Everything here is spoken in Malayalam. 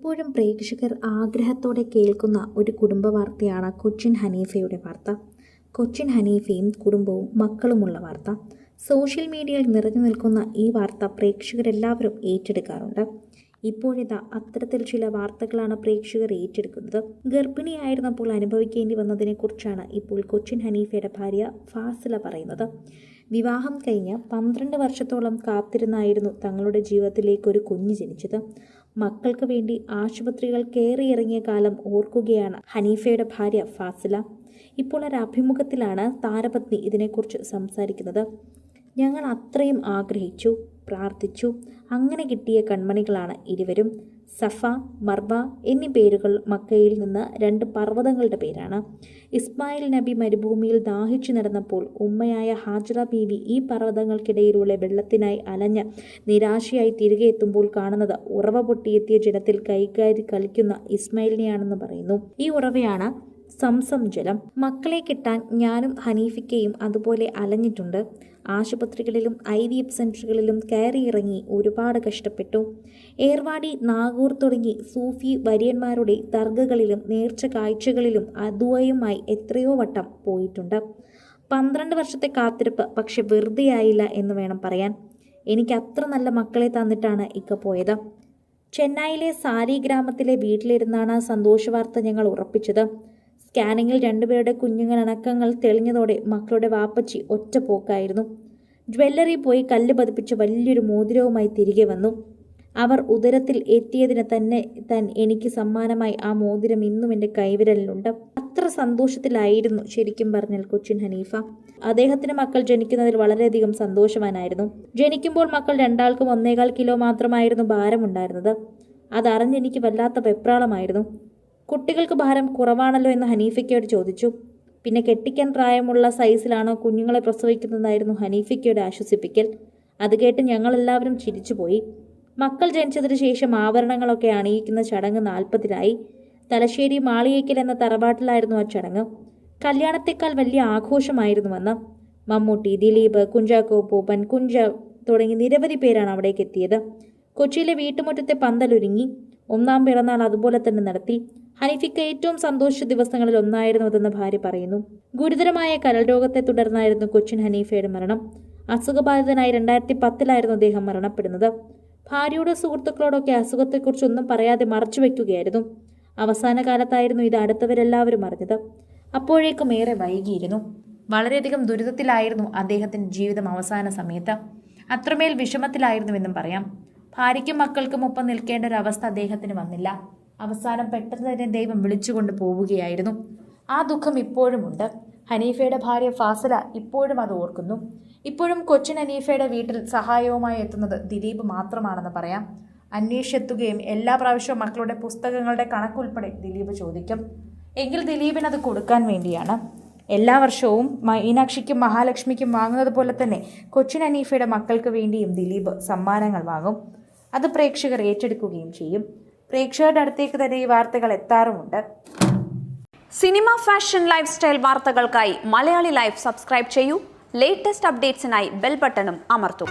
എപ്പോഴും പ്രേക്ഷകർ ആഗ്രഹത്തോടെ കേൾക്കുന്ന ഒരു കുടുംബ വാർത്തയാണ് കൊച്ചിൻ ഹനീഫയുടെ വാർത്ത. കൊച്ചിൻ ഹനീഫയും കുടുംബവും മക്കളുമുള്ള വാർത്ത. സോഷ്യൽ മീഡിയയിൽ നിറഞ്ഞു നിൽക്കുന്ന ഈ വാർത്ത പ്രേക്ഷകരെല്ലാവരും ഏറ്റെടുക്കാറുണ്ട്. ഇപ്പോഴിതാ അത്തരത്തിൽ ചില വാർത്തകളാണ് പ്രേക്ഷകർ ഏറ്റെടുക്കുന്നത്. ഗർഭിണിയായിരുന്നപ്പോൾ അനുഭവിക്കേണ്ടി വന്നതിനെക്കുറിച്ചാണ് ഇപ്പോൾ കൊച്ചിൻ ഹനീഫയുടെ ഭാര്യ ഫാസില പറയുന്നത്. വിവാഹം കഴിഞ്ഞ് പന്ത്രണ്ട് വർഷത്തോളം കാത്തിരുന്നായിരുന്നു തങ്ങളുടെ ജീവിതത്തിലേക്ക് ഒരു കുഞ്ഞ് ജനിച്ചത്. മക്കൾക്ക് വേണ്ടി ആശുപത്രികൾ കയറിയിറങ്ങിയ കാലം ഓർക്കുകയാണ് ഹനീഫയുടെ ഭാര്യ ഫാസില. ഇപ്പോൾ ഒരു അഭിമുഖത്തിലാണ് താരപത്നി ഇതിനെക്കുറിച്ച് സംസാരിക്കുന്നത്. ഞങ്ങൾ അത്രയും ആഗ്രഹിച്ചു. പ്രാർത്ഥിച്ചു. അങ്ങനെ കിട്ടിയ കൺമണികളാണ് ഇരുവരും. സഫ മർവ എന്നീ പേരുകൾ മക്കയിൽ നിന്ന് രണ്ട് പർവതങ്ങളുടെ പേരാണ്. ഇസ്മായിൽ നബി മരുഭൂമിയിൽ ദാഹിച്ചു നടന്നപ്പോൾ ഉമ്മയായ ഹാജറ ബീവി ഈ പർവതങ്ങൾക്കിടയിലുള്ള വെള്ളത്തിനായി അലഞ്ഞ് നിരാശയായി തിരികെ എത്തുമ്പോൾ കാണുന്നത് ഉറവ പൊട്ടിയെത്തിയ ജലത്തിൽ കൈകാരി കളിക്കുന്ന ഇസ്മായിലിനെയാണെന്ന് പറയുന്നു. ഈ ഉറവയാണ് സംസം ജലം. മക്കളെ കിട്ടാൻ ഞാനും ഹനീഫിക്കയും അതുപോലെ അലഞ്ഞിട്ടുണ്ട്. ആശുപത്രികളിലും ഐ വി എഫ് സെന്ററുകളിലും കയറിയിറങ്ങി ഒരുപാട് കഷ്ടപ്പെട്ടു. ഏർവാടി നാഗൂർ തുടങ്ങി സൂഫി വര്യന്മാരുടെ തർഗകളിലും നേർച്ച കാഴ്ചകളിലും അതുവയുമായി എത്രയോ വട്ടം പോയിട്ടുണ്ട്. പന്ത്രണ്ട് വർഷത്തെ കാത്തിരിപ്പ് പക്ഷെ വെറുതെയായില്ല എന്ന് വേണം പറയാൻ. എനിക്ക് അത്ര നല്ല മക്കളെ തന്നിട്ടാണ് ഇക്ക പോയത്. ചെന്നൈയിലെ സാരി ഗ്രാമത്തിലെ വീട്ടിലിരുന്നാണ് സന്തോഷവാർത്ത ഞങ്ങൾ ഉറപ്പിച്ചത്. സ്കാനിങ്ങിൽ രണ്ടുപേരുടെ കുഞ്ഞുങ്ങൾ അണക്കങ്ങൾ തെളിഞ്ഞതോടെ മക്കളുടെ വാപ്പച്ചി ഒറ്റ പോക്കായിരുന്നു. ജ്വല്ലറി പോയി കല്ല് പതിപ്പിച്ച വലിയൊരു മോതിരവുമായി തിരികെ വന്നു. അവർ ഉദരത്തിൽ എത്തിയതിന് തന്നെ താൻ എനിക്ക് സമ്മാനമായി ആ മോതിരം ഇന്നും എന്റെ കൈവിരലിലുണ്ട്. അത്ര സന്തോഷത്തിലായിരുന്നു ശരിക്കും പറഞ്ഞാൽ കൊച്ചിൻ ഹനീഫ. അദ്ദേഹത്തിന് മക്കൾ ജനിക്കുന്നതിൽ വളരെയധികം സന്തോഷവാനായിരുന്നു. ജനിക്കുമ്പോൾ മക്കൾ രണ്ടാൾക്കും ഒന്നേകാൽ കിലോ മാത്രമായിരുന്നു ഭാരമുണ്ടായിരുന്നത്. അതറിഞ്ഞെനിക്ക് വല്ലാത്ത വെപ്രാളമായിരുന്നു. കുട്ടികൾക്ക് ഭാരം കുറവാണല്ലോ എന്ന് ഹനീഫയ്ക്കോട് ചോദിച്ചു. പിന്നെ കെട്ടിക്കാൻ പ്രായമുള്ള സൈസിലാണോ കുഞ്ഞുങ്ങളെ പ്രസവിക്കുന്നതായിരുന്നു ഹനീഫയ്ക്കയുടെ ആശ്വസിപ്പിക്കൽ. അത് കേട്ട് ഞങ്ങളെല്ലാവരും ചിരിച്ചുപോയി. മക്കൾ ജനിച്ചതിന് ശേഷം ആഭരണങ്ങളൊക്കെ അണിയിക്കുന്ന ചടങ്ങ് നാൽപ്പതിനായി. തലശ്ശേരി മാളിയേക്കൽ എന്ന തറവാട്ടിലായിരുന്നു ആ ചടങ്ങ്. കല്യാണത്തെക്കാൾ വലിയ ആഘോഷമായിരുന്നു അന്ന് മമ്മൂട്ടി ദിലീപ് കുഞ്ചാക്കോ പൂപ്പൻ കുഞ്ച തുടങ്ങി നിരവധി പേരാണ് അവിടേക്ക് എത്തിയത്. കൊച്ചിയിലെ വീട്ടുമുറ്റത്തെ പന്തലൊരുങ്ങി. ഒന്നാം പിറന്നാൾ അതുപോലെ തന്നെ നടത്തി. ഹനീഫിക്ക് ഏറ്റവും സന്തോഷ ദിവസങ്ങളിൽ ഒന്നായിരുന്നു അതെന്ന് ഭാര്യ പറയുന്നു. ഗുരുതരമായ കരൾ രോഗത്തെ തുടർന്നായിരുന്നു കൊച്ചിൻ ഹനീഫയുടെ മരണം. അസുഖബാധിതനായി രണ്ടായിരത്തി പത്തിലായിരുന്നു അദ്ദേഹം മരണപ്പെടുന്നത്. ഭാര്യയുടെ സുഹൃത്തുക്കളോടൊക്കെ അസുഖത്തെക്കുറിച്ച് ഒന്നും പറയാതെ മറച്ചു വയ്ക്കുകയായിരുന്നു അവസാന കാലത്തായിരുന്നു ഇത് അടുത്തവരെല്ലാവരും അറിഞ്ഞത്. അപ്പോഴേക്കും ഏറെ വൈകിയിരുന്നു. വളരെയധികം ദുരിതത്തിലായിരുന്നു അദ്ദേഹത്തിന്റെ ജീവിതം അവസാന സമയത്ത്. അത്രമേൽ വിഷമത്തിലായിരുന്നുവെന്നും പറയാം. ഭാര്യയ്ക്കും മക്കൾക്കും ഒപ്പം നിൽക്കേണ്ട ഒരു അവസ്ഥ അദ്ദേഹത്തിന് വന്നില്ല. അവസാനം പെട്ടെന്ന് തന്നെ ദൈവം വിളിച്ചുകൊണ്ട് പോവുകയായിരുന്നു. ആ ദുഃഖം ഇപ്പോഴുമുണ്ട് ഹനീഫയുടെ ഭാര്യ ഫാസല ഇപ്പോഴും അത് ഓർക്കുന്നു. ഇപ്പോഴും കൊച്ചിൻ ഹനീഫയുടെ വീട്ടിൽ സഹായവുമായി എത്തുന്നത് ദിലീപ് മാത്രമാണെന്ന് പറയാം. അന്വേഷിച്ചെത്തുകയും എല്ലാ പ്രാവശ്യവും മക്കളുടെ പുസ്തകങ്ങളുടെ കണക്കുൾപ്പെടെ ദിലീപ് ചോദിക്കും. എങ്കിൽ ദിലീപിന് അത് കൊടുക്കാൻ വേണ്ടിയാണ്. എല്ലാ വർഷവും മീനാക്ഷിക്കും മഹാലക്ഷ്മിക്കും വാങ്ങുന്നത് പോലെ തന്നെ കൊച്ചിൻ അനീഫയുടെ മക്കൾക്ക് വേണ്ടിയും ദിലീപ് സമ്മാനങ്ങൾ വാങ്ങും. അത് പ്രേക്ഷകർ ഏറ്റെടുക്കുകയും ചെയ്യും. പ്രേക്ഷകരുടെ അടുത്തേക്ക് തന്നെ ഈ വാർത്തകൾ എത്താറുമുണ്ട്. സിനിമ ഫാഷൻ ലൈഫ് സ്റ്റൈൽ വാർത്തകൾക്കായി മലയാളി ലൈഫ് സബ്സ്ക്രൈബ് ചെയ്യൂ. ലേറ്റസ്റ്റ് അപ്ഡേറ്റ്സിനായി ബെൽ ബട്ടണും അമർത്തും.